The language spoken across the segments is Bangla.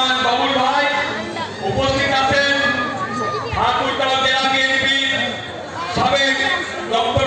রহমান বাবুল ভাই উপস্থিত আছেন। ঠাকুরগাঁও জেলা বিএনপি সাবেক ডক্টর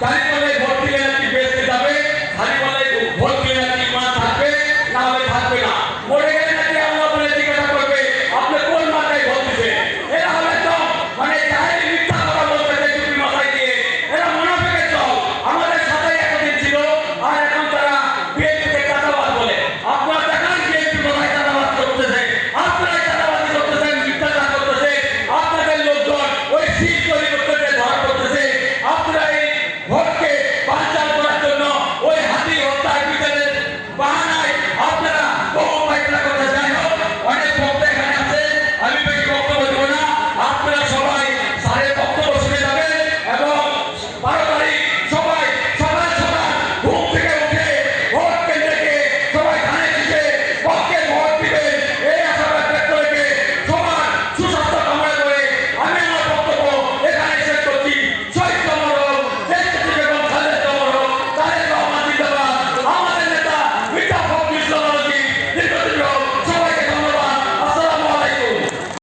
தனி